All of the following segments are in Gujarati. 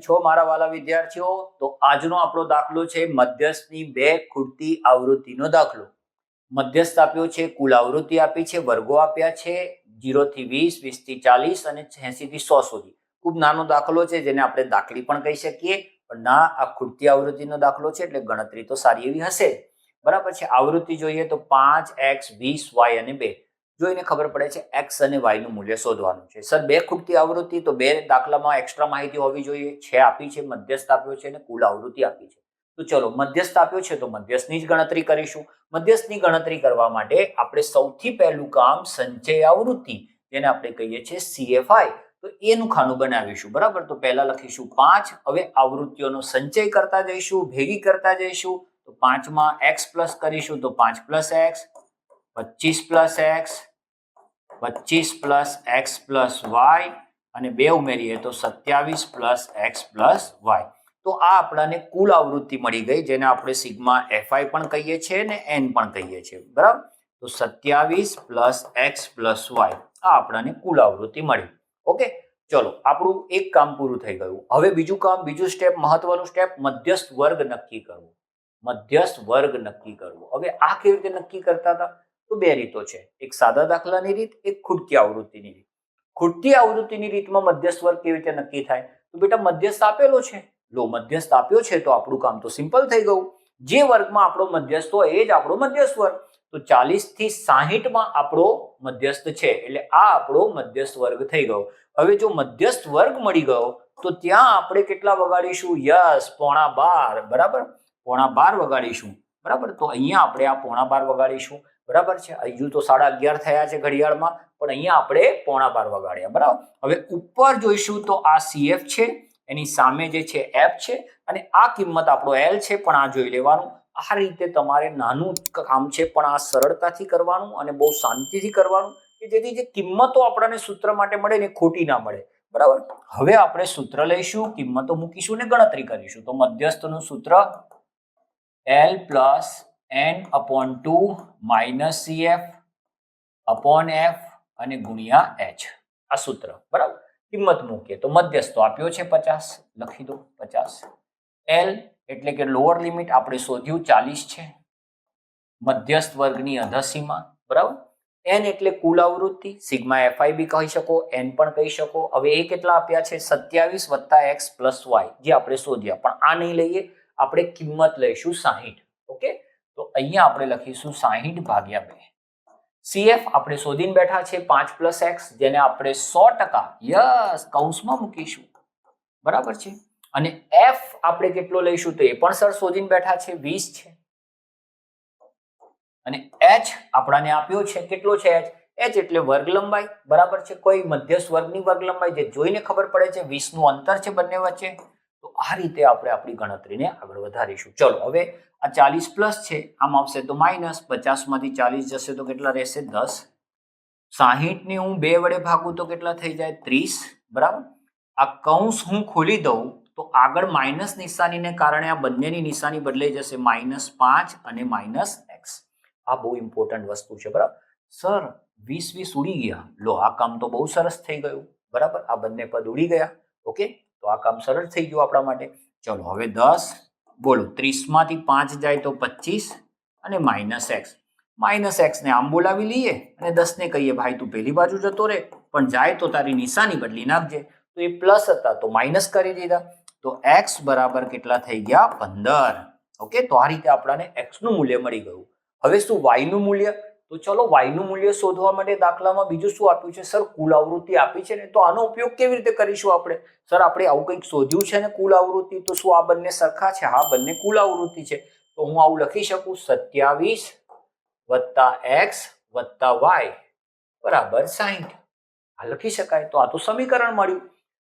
છો મારા વાલા વિદ્યાર્થીઓ, તો આજનો આપણો દાખલો છે મધ્યસ્થની બે ખૂટતી આવૃત્તિનો દાખલો. મધ્યસ્થ આપ્યો છે, કુલ આવૃત્તિ આપી છે, વર્ગો આપ્યા છે, જીરોથી વીસ, વીસથી ચાલીસ અને થી સો સુધી. ખૂબ નાનો દાખલો છે, જેને આપણે દાખલી પણ કહી શકીએ, પણ ના, આ ખૂટતી આવૃત્તિનો દાખલો છે, એટલે ગણતરી તો સારી એવી હશે. બરાબર છે, આવૃત્તિ જોઈએ તો પાંચ, એક્સ, વીસ, વાય અને બે. જોઈને ખબર પડે છે એક્સ અને વાયનું મૂલ્ય શોધવાનું છે. સર, બે ખૂટતી આવૃત્તિ તો બે દાખલામાં એક્સ્ટ્રા માહિતી હોવી જોઈએ. છે આપી છે, મધ્યસ્થ આપ્યો છે અને કુલ આવૃત્તિ આપી છે. તો ચલો, મધ્યસ્થ આપ્યો છે તો મધ્યસ્થની જ ગણતરી કરીશું. મધ્યસ્થની ગણતરી કરવા માટે આપણે સૌથી પહેલું કામ સંચય આવૃત્તિ, જેને આપણે કહીએ છીએ સીએફઆઈ તો એનું ખાનું બનાવીશું. બરાબર? તો પહેલા લખીશું પાંચ. હવે આવૃત્તિઓનો સંચય કરતા જઈશું, ભેગી કરતા જઈશું. તો પાંચમાં એક્સ પ્લસ કરીશું તો પાંચ પ્લસ એક્સ પચીસ પ્લસ એક્સ પચીસ પ્લસ એક્સ પ્લસ વાય અને બે ઉમેરીએ તો સત્યાવીસ પ્લસ એક્સ પ્લસ વાય. તો આ આપણાને કુલ આવૃત્તિ મળી ગઈ, જેને આપણે સિગ્મા એફઆઈ પણ કહીએ છીએ ને એન પણ કહીએ છીએ. બરાબર? તો સત્યાવીસ પ્લસ એક્સ પ્લસ વાય, આ આપણાને કુલ આવૃત્તિ મળી. ઓકે? ચલો, આપણું એક કામ પૂરું થઈ ગયું. હવે બીજું કામ, બીજું સ્ટેપ, મહત્વનું સ્ટેપ, મધ્યસ્થ વર્ગ નક્કી કરવો. મધ્યસ્થ વર્ગ નક્કી કરવો. હવે આ કેવી રીતે નક્કી કરતા હતા? તો બે રીતો છે. એક સાદા દાખલાની રીત, એક ખૂટતી આવૃત્તિની રીત. ખૂટતી આવૃત્તિની રીતમાં મધ્યસ્થ વર્ગ કેવી રીતે નક્કી થાય? તો બેટા મધ્યસ્થ આપેલો છે. લો મધ્યસ્થ આપ્યો છે તો આપણું કામ તો સિમ્પલ થઈ ગયું. જે વર્ગમાં આપણો મધ્યસ્થ હોય એ જ આપણો મધ્યસ્થ વર્ગ. તો ચાલીસથી સાહીઠમાં આપણો મધ્યસ્થ છે, એટલે આ આપણો મધ્યસ્થ વર્ગ થઈ ગયો. હવે જો મધ્યસ્થ વર્ગ મળી ગયો, તો ત્યાં આપણે કેટલા વગાડીશું? યસ, પોણા બાર. બરાબર? પોણા બાર વગાડીશું. બરાબર? તો અહીંયા આપણે આ પોણા બાર વગાડીશું. બરાબર છે? હજુ તો સાડા અગિયાર થયા છે ઘડિયાળમાં, પણ અહીંયા આપણે પોણા બાર વગાડ્યા, બરાબર? હવે ઉપર જોઈશું તો આ સીએફ છે, એની સામે જે છે એફ છે, અને આ કિંમત આપણો એલ છે, પણ આ જોઈ લેવાનું. આ રીતે તમારે નાનું કામ છે, પણ આ સરળતાથી કરવાનું અને બહુ શાંતિથી કરવાનું, કે જેથી જે કિંમતો આપણને સૂત્ર માટે મળે ને ખોટી ના મળે, બરાબર? હવે આપણે સૂત્ર લઈશું, કિંમતો મૂકીશું ને ગણતરી કરીશું. તો મધ્યસ્થનું સૂત્ર L plus N upon two minus C F upon F અને ગુણ્યા એચ આ સૂત્ર, બરાબર? કિંમત મૂકીએ તો મધ્યસ્થ આપ્યો છે પચાસ, લખી દો પચાસ. એલ એટલે કે લોઅર લિમિટ આપણે શોધ્યું ચાલીસ છે. મધ્યસ્થ વર્ગની અધસીમા, બરાબર? એન એટલે કુલ આવૃત્તિ, સિગ્મા એફઆઈ બી કહી શકો એન પણ કહી શકો. હવે એ કેટલા આપ્યા છે? સત્યાવીસ વત્તા એક્સ પ્લસ વાય, જે આપણે શોધ્યા. પણ આ નહીં લઈએ, આપણે કિંમત લઈશું સાહીઠ. અહીંયા આપણે લખીશું સાહીઠ ભાગ્યા બે. સીએફ આપણે શોધીને બેઠા છે પાંચ પ્લસ એક્સ જેને આપણે સો ટકા યસ કૌંસમાં મૂકીશું. બરાબર છે? અને એફ આપણે કેટલો લઈશું તો એ પણ સર શોધીને બેઠા છે વીસ છે. અને એચ આપણાને આપ્યો છે કેટલો છે એચ એચ એટલે વર્ગ લંબાઈ બરાબર છે? કોઈ મધ્યસ્થ વર્ગની વર્ગ લંબાઈ જે જોઈને ખબર પડે છે વીસનું અંતર છે બંને વચ્ચે. આ રીતે આપણે આપણી ગણતરીને આગળ વધારીશું. ચલો, હવે આ ચાલીસ પ્લસ છે, આમ આવશે તો માઇનસ, પચાસમાંથી ચાલીસ જશે તો કેટલા રહેશે? દસ. સાહીઠને હું બે વડે ભાગું તો કેટલા થઈ જાય? ત્રીસ. બરાબર? આ કૌંસ હું ખોલી દઉં તો આગળ માઇનસ નિશાનીને કારણે આ બંનેની નિશાની બદલાઈ જશે. માઇનસ પાંચ અને માઇનસ એક્સ. આ બહુ ઇમ્પોર્ટન્ટ વસ્તુ છે, બરાબર? સર, વીસ વીસ ઉડી ગયા. લો, આ કામ તો બહુ સરસ થઈ ગયું. બરાબર? આ બંને પદ ઉડી ગયા. ઓકે? તો આ કામ સરળ થઈ ગયું આપણા માટે. ચલો, હવે દસ, બોલો, ત્રીસમાંથી પાંચ જાય તો પચીસ અને માઇનસ એક્સ. માઇનસ એક્સને આમ બોલાવી લઈએ અને દસને કહીએ, ભાઈ, તું પેલી બાજુ જતો રે પણ જાય તો તારી નિશાની બદલી નાખજે. તો એ પ્લસ હતા, તો માઇનસ કરી દીધા. તો એક્સ બરાબર કેટલા થઈ ગયા? પંદર. ઓકે, તો આ રીતે આપણાને એક્સનું મૂલ્ય મળી ગયું. હવે શું, વાયનું મૂલ્ય? તો ચલો વાયનું મૂલ્ય શોધવા માટે દાખલામાં બીજું શું આપ્યું છે? સર, કુલ આવૃત્તિ આપી છે ને તો આનો ઉપયોગ કેવી રીતે કરીશું આપણે? સર, આપણે આવું કંઈક શોધ્યું છે ને કુલ આવૃત્તિ, તો શું આ બંને સરખા છે? હા, બંને કુલ આવૃત્તિ છે. તો હું આવું લખી શકું, સત્યાવીસ વત્તા એક્સ વત્તા વાય બરાબર સાહીઠ આ લખી શકાય. તો આ તો સમીકરણ મળ્યું.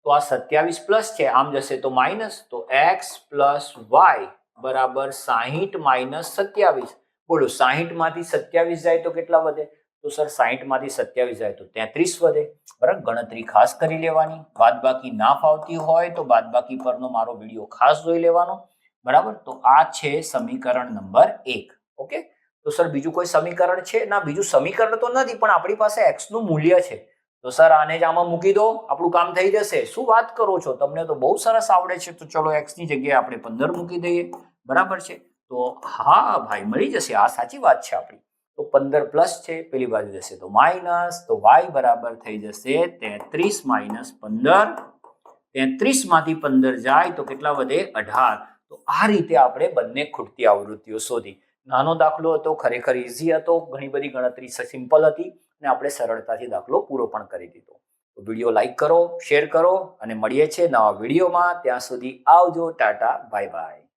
તો આ સત્યાવીસ પ્લસ છે, આમ જશે તો માઇનસ. તો એક્સ પ્લસ વાય બરાબર સાહીઠ માઇનસ સત્યાવીસ. બોલો, સાહીઠમાંથી સત્યાવીસ જાય તો કેટલા વધે? તો સર, સાહીઠમાંથી સત્યાવીસ જાય તો તેત્રીસ વધે. બરાબર? ગણતરી ખાસ કરી લેવાની. બાદબાકી ના ફાવતી હોય તો બાદબાકી પરનો મારો વીડિયો ખાસ જોઈ લેવાનો. બરાબર? તો આ છે સમીકરણ નંબર એક. ઓકે? તો સર, બીજું કોઈ સમીકરણ છે? ના, બીજું સમીકરણ તો નથી, પણ આપણી પાસે એક્સનું મૂલ્ય છે. તો સર, આને જ આમાં મૂકી દો. આપણું કામ થઈ જશે. શું વાત કરો છો? તમને તો બહુ સરસ આવડે છે. તો ચલો એક્સની જગ્યાએ આપણે પંદર મૂકી દઈએ. બરાબર છે? તો હા ભાઈ, મળી જશે. આ સાચી વાત છે આપણી. તો પંદર પ્લસ છે, પેલી બાજુ જશે તો માઇનસ તો વાય બરાબર થઈ જશે તેત્રીસ માઇનસ પંદર. તેત્રીસમાંથી પંદર જાય તો કેટલા વધે? અઢાર. તો આ રીતે આપણે બંને ખૂટતી આવૃત્તિઓ શોધી. નાનો દાખલો હતો, ખરેખર ઇઝી હતો, ઘણી બધી ગણતરી સિમ્પલ હતી અને આપણે સરળતાથી દાખલો પૂરો પણ કરી દીધો. તો વીડિયો લાઇક કરો શેર કરો અને મળીએ છીએ નવા વિડીયોમાં. ત્યાં સુધી આવજો. Tata bye bye